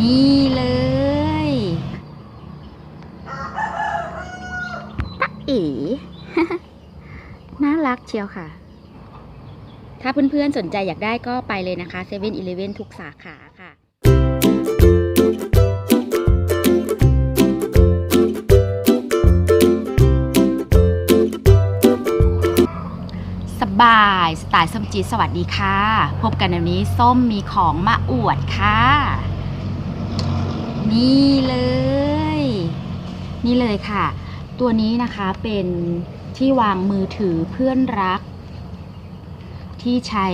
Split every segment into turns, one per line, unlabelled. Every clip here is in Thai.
นี่เลยตะเอ๋น่ารักเชียวค่ะ ถ้าเพื่อนๆสนใจอยากได้ก็ไปเลยนะคะ7 e เ e ่ e อทุกสาขาค่ะสบายสไตล์ส้มจีดสวัสดีค่ะ พบกันในวันนี้ส้มมีของมาอวดค่ะ นี่เลย นี่เลยค่ะ ตัวนี้นะคะเป็นที่วางมือถือเพื่อนรัก ที่ใช้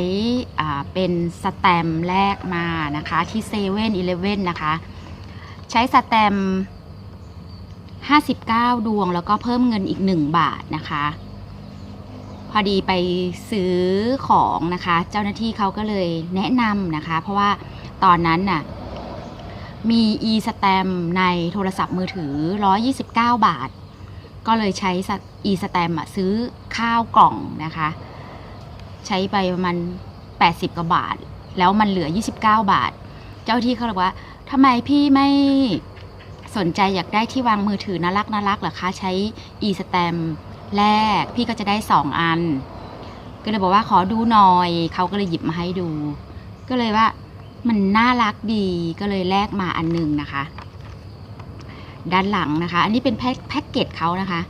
เป็นสแตมแรกมานะคะที่เซเว่นอีเลฟเว่นนะคะ ใช้สแตม59 ดวงแล้วก็เพิ่มเงินอีก 1 บาทนะคะ พอดีไปซื้อของนะคะ เจ้าหน้าที่เขาก็เลยแนะนำนะคะ เพราะว่าตอนนั้นน่ะ มี e s t a m ในโทรศัพท์มือถือ 129 บาท ก็เลยใช้ e s t a m อะซื้อข้าวกล่องนะคะ ใช้ไปประมาณ 80 กว่าบาท แล้วมันเหลือ 29 บาท เจ้าที่เขาเลยว่าทำไมพี่ไม่สนใจอยากได้ที่วางมือถือน่ารักน่ารักเหรอคะใช้ e s t a m แรกพี่ก็จะได้สองอัน ก็เลยบอกว่าขอดูหน่อย เขาก็เลยหยิบมาให้ดู ก็เลยว่า มันน่ารักดีก็เลยแลกมาอันหนึงนะคะ ด้านหลังนะคะ อันนี้เป็นแพ็คแพ็กเกจเขานะคะ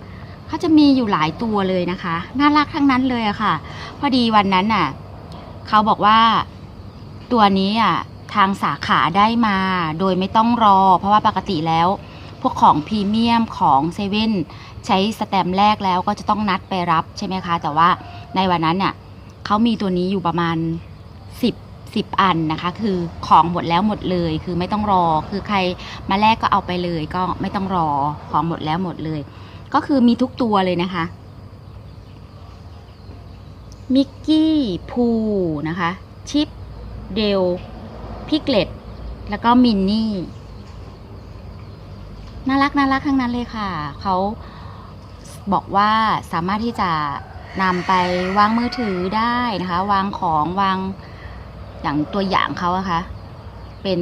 เขาจะมีอยู่หลายตัวเลยนะคะ น่ารักทั้งนั้นเลยอะค่ะ พอดีวันนั้นน่ะเขาบอกว่าตัวนี้อะทางสาขาได้มาโดยไม่ต้องรอ เพราะว่าปกติแล้ว พวกของพรีเมียมของเซเว่นใช้สแตมแรกแล้วก็จะต้องนัดไปรับใช่ไหมคะ แต่ว่าในวันนั้นเนี่ยเขามีตัวนี้อยู่ประมาณ 10 10 อันนะคะ คือของหมดแล้วหมดเลย คือไม่ต้องรอ คือใครมาแลกก็เอาไปเลย ก็ไม่ต้องรอของหมดแล้วหมดเลย ก็คือมีทุกตัวเลยนะคะมิกกี้พูนะคะ ชิปเดลพิกเลตแล้วก็มินนี่น่ารักน่ารักทั้งนั้นเลยค่ะ เขาบอกว่าสามารถที่จะนำไปวางมือถือได้นะคะ วางของวาง อย่างตัวอย่างเขาอะคะเป็น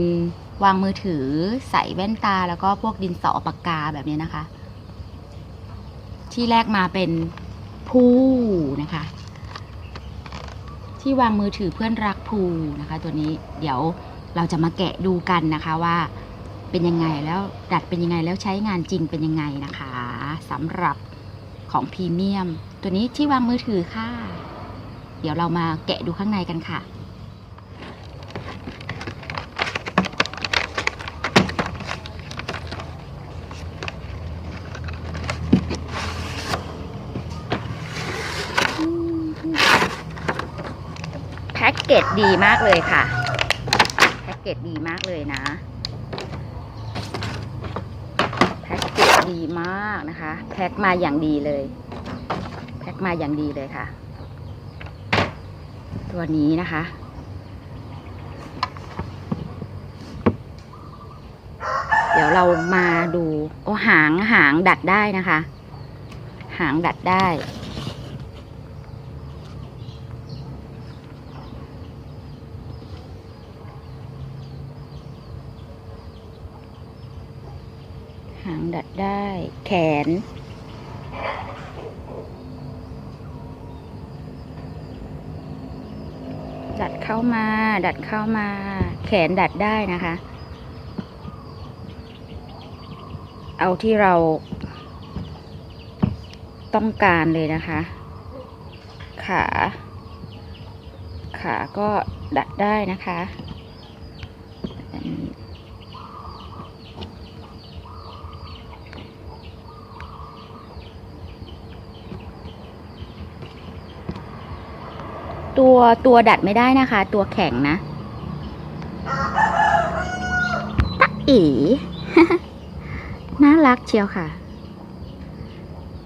วางมือถือใส่แว่นตาแล้วก็พวกดินสอปากกาแบบนี้นะคะ ที่แรกมาเป็นผู้นะคะ ที่วางมือถือเพื่อนรักภูนะคะ ตัวนี้เดี๋ยวเราจะมาแกะดูกันนะคะว่าเป็นยังไงแล้วดัดเป็นยังไงแล้วใช้งานจริงเป็นยังไงนะคะสำหรับของพรีเมียม ตัวนี้ที่วางมือถือค่ะ เดี๋ยวเรามาแกะดูข้างในกันค่ะ เกจดีมากเลยค่ะแพ็กเกจดีมากเลยนะแพ็กเกจดีมากนะคะ แพ็กมาอย่างดีเลยแพ็กมาอย่างดีเลยค่ะ ตัวนี้นะคะเดี๋ยวเรามาดูโอ้หางหางดัดได้นะคะ หางดัดได้างดัดได้ แขน ดัดเข้ามา ดัดเข้ามา แขนดัดได้นะคะ เอาที่เราต้องการเลยนะคะ ขา ขาก็ดัดได้นะคะอันนี้ ตัวตัวดัดไม่ได้นะคะ ตัวแข็งนะตะเอ๋น่ารักเชียวค่ะ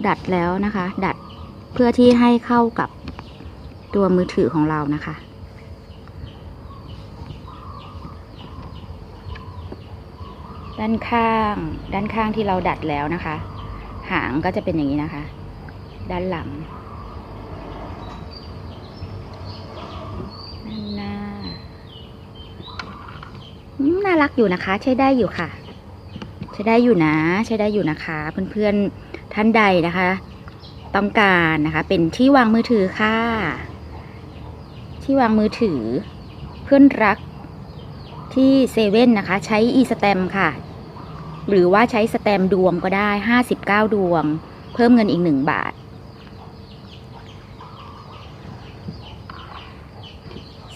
ดัดแล้วนะคะ ดัดเพื่อที่ให้เข้ากับตัวมือถือของเรานะคะ ด้านข้าง ด้านข้างที่เราดัดแล้วนะคะ หางก็จะเป็นอย่างนี้นะคะ ด้านหลัง ด้า น่ารักอยู่นะคะ ใช้ได้อยู่ค่ะ ใช้ได้อยู่นะ ใช้ได้อยู่นะคะ เพื่อนๆท่านใดนะคะ ต้องการนะคะ เป็นที่วางมือถือค่ะ ที่วางมือถือ เพื่อนรักที่เซเว่นนะคะ ใช้ e สแตมค่ะ หรือว่าใช้สแตมดวงก็ได้59ดวง เพิ่มเงินอีก1บาท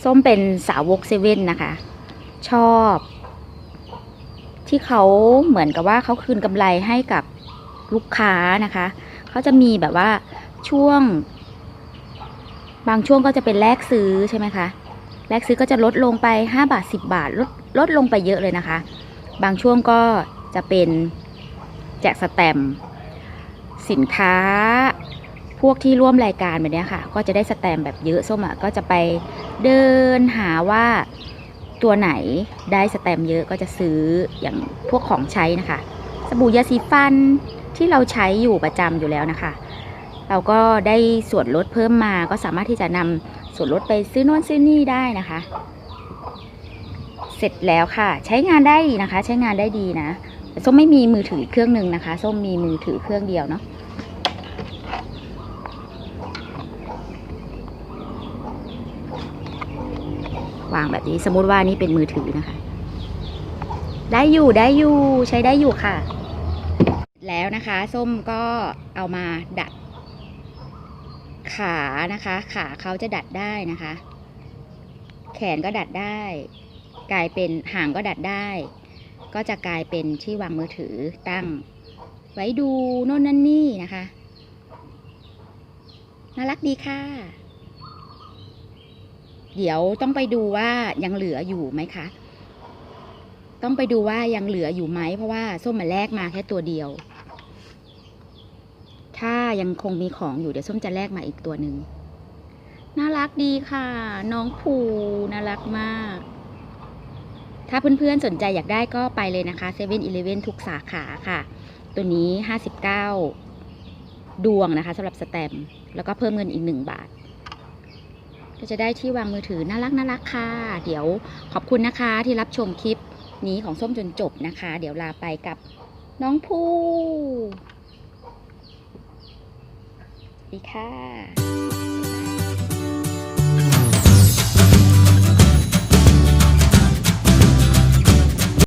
ส้มเป็นสาวกเซเว่นนะคะ ชอบ ที่เขาเหมือนกับว่าเขาคืนกำไรให้กับลูกค้านะคะ เขาจะมีแบบว่าช่วง บางช่วงก็จะเป็นแลกซื้อใช่ไหมคะแลกซื้อก็จะลดลงไป 5 บาท 10 บาทลดลดลงไปเยอะเลยนะคะ บางช่วงก็จะเป็นแจกสแตมสินค้าพวกที่ร่วมรายการแบบเนี้ยค่ะ ก็จะได้สแตมแบบเยอะส้มอะก็จะไปเดินหาว่า ตัวไหนได้สแตมเยอะก็จะซื้ออย่างพวกของใช้นะคะ สบู่ยาสีฟันที่เราใช้อยู่ประจำอยู่แล้วนะคะ เราก็ได้ส่วนลดเพิ่มมาก็สามารถที่จะนำส่วนลดไปซื้อโน่นซื้อนี่ได้นะคะ เสร็จแล้วค่ะ ใช้งานได้ดีนะคะ ใช้งานได้ดีนะส้มไม่มีมือถือเครื่องหนึ่งนะคะ ส้มมีมือถือเครื่องเดียวเนาะ วางแบบนี้ สมมติว่านี่เป็นมือถือนะคะ ได้อยู่ได้อยู่ใช้ได้อยู่ค่ะ แล้วนะคะ ส้มก็เอามาดัด ขานะคะ ขาเขาจะดัดได้นะคะ แขนก็ดัดได้ กลายเป็นหางก็ดัดได้ ก็จะกลายเป็นที่วางมือถือตั้ง ไว้ดูโน่นนั่นนี่นะคะน่ารักดีค่ะ เดี๋ยวต้องไปดูว่ายังเหลืออยู่ไหมคะ ต้องไปดูว่ายังเหลืออยู่ไหมเพราะว่าส้มมาแลกมาแค่ตัวเดียว ถ้ายังคงมีของอยู่เดี๋ยวส้มจะแลกมาอีกตัวหนึ่งน่ารักดีค่ะ น้องภูน่ารักมาก ถ้าเพื่อนๆสนใจอยากได้ก็ไปเลยนะคะ7 e เ e ่ e อทุกสาขาค่ะ ตัวนี้ 59 ดวงนะคะสำหรับสแตม แล้วก็เพิ่มเงินอีก 1 บาท ก็จะได้ที่วางมือถือน่ารักน่ารักค่ะ เดี๋ยวขอบคุณนะคะที่รับชมคลิปนี้ของส้มจนจบนะคะ เดี๋ยวลาไปกับน้องภูสวัสดีค่ะ